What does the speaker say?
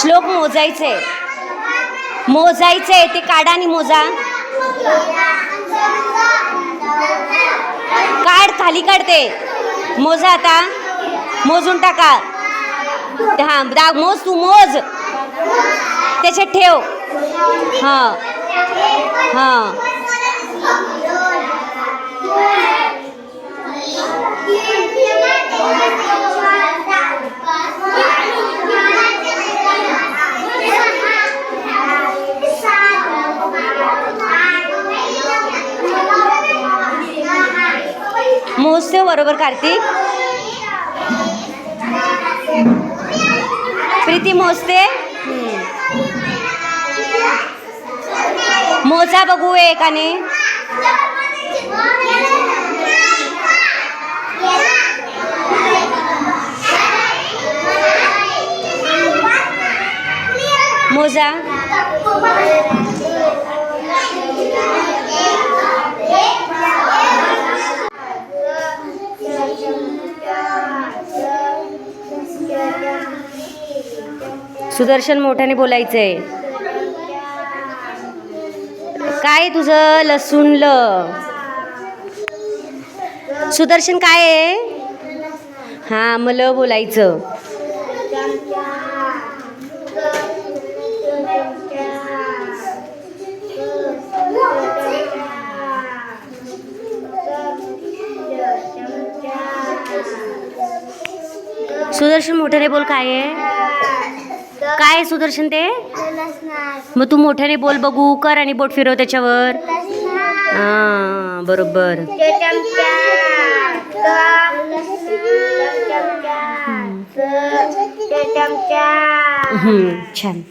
श्लोक मोजायचे. मोजायचे ते काढा आणि मोजा. काढ खाली काढते मोजा आता. मोजून टाका. हा दाग मोज तू मोज. त्याच्यात ठेव. हां. हां. महोत्सव बरोबर कार्तिक? प्रीती मोजते? मोजा बघू एकाने. मोजा. सुदर्शन मोठ्याने बोलायचंय काय तुझं लसूण ल? सुदर्शन काय आहे? हा मला बोलायचं. सुदर्शन मोठ्याने बोल काय आहे? काय सुदर्शन ते? मग तू मोठ्याने बोल बघू कर आणि बोट फिरव त्याच्यावर. हा बरोबर. छान.